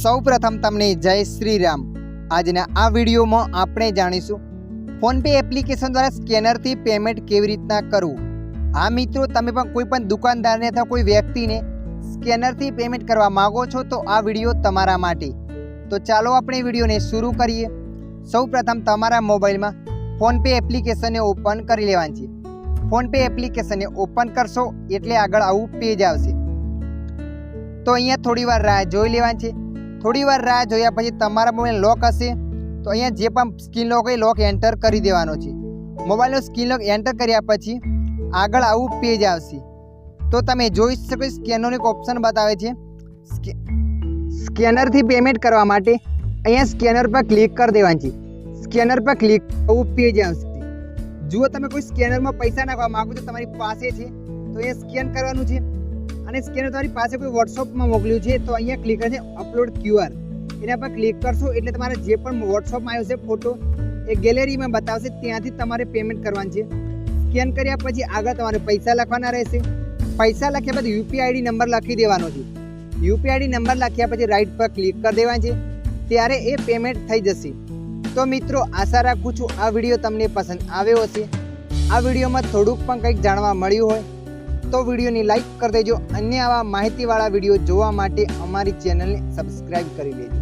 સૌ પ્રથમ તમને જય શ્રી રામ આજના આ વિડીયોમાં આપણે જાણીશું, ફોનપે એપ્લિકેશન દ્વારા સ્કેનરથી પેમેન્ટ કેવી રીતના કરવું? હા મિત્રો, તમે પણ કોઈ પણ દુકાનદારને અથવા કોઈ વ્યક્તિને સ્કેનરથી પેમેન્ટ કરવા માગો છો તો આ વીડિયો તમારા માટે. તો ચાલો આપણે વિડીયોને શરૂ કરીએ. સૌ પ્રથમ તમારા મોબાઈલમાં ફોનપે એપ્લિકેશનને ઓપન કરી લેવાની છે. ફોનપે એપ્લિકેશનને ઓપન કરશો એટલે આગળ આવું પેજ આવશે. તો અહીંયા થોડી વાર રાહ જોઈ લેવાની છે. થોડી વાર રાહ જોયા પછી તમારા મોબાઈલ લોક હશે, તો અહીંયા જે પણ સ્ક્રીન લોક હોય લોક એન્ટર કરી દેવાનો છે. મોબાઈલનો સ્ક્રીન લોક એન્ટર કર્યા પછી આગળ આવું પેજ આવશે. તો તમે જોઈ શકો સ્કેનરનું એક ઓપ્શન બતાવે છે. સ્કે- સ્કેનરથી પેમેન્ટ કરવા માટે અહીંયા સ્કેનર પર ક્લિક કરી દેવાની છે. સ્કેનર પર ક્લિક આવું પેજ આવશે. જુઓ તમે કોઈ સ્કેનરમાં પૈસા નાખવા માગો છો, તમારી પાસે છે, તો અહીંયા સ્કેન કરવાનું છે. અને સ્કેનર તમારી પાસે કોઈ વોટ્સઅપમાં મોકલ્યું છે, તો અહીંયા ક્લિક કરશે અપલોડ ક્યુઆર એના પર ક્લિક કરશો એટલે તમારે જે પણ વોટ્સઅપમાં આવ્યો છે ફોટો એ ગેલેરીમાં બતાવશે, ત્યાંથી તમારે પેમેન્ટ કરવાનું છે. સ્કેન કર્યા પછી આગળ તમારે પૈસા લખવાના રહેશે. પૈસા લખ્યા પછી યુપીઆઈડી નંબર લખી દેવાનો છે. યુપીઆઈડી નંબર લખ્યા પછી રાઈટ પર ક્લિક કરી દેવાનું છે. ત્યારે એ પેમેન્ટ થઈ જશે. તો મિત્રો, આશા રાખું છું આ વીડિયો તમને પસંદ આવ્યો હશે. આ વિડીયોમાં થોડુંક પણ કંઈક જાણવા મળ્યું હોય તો વિડીયોની લાઈક કરી દેજો અન્ય આવા માહિતીવાળા વીડિયો જોવા માટે અમારી ચેનલને સબસ્ક્રાઈબ કરી લેજો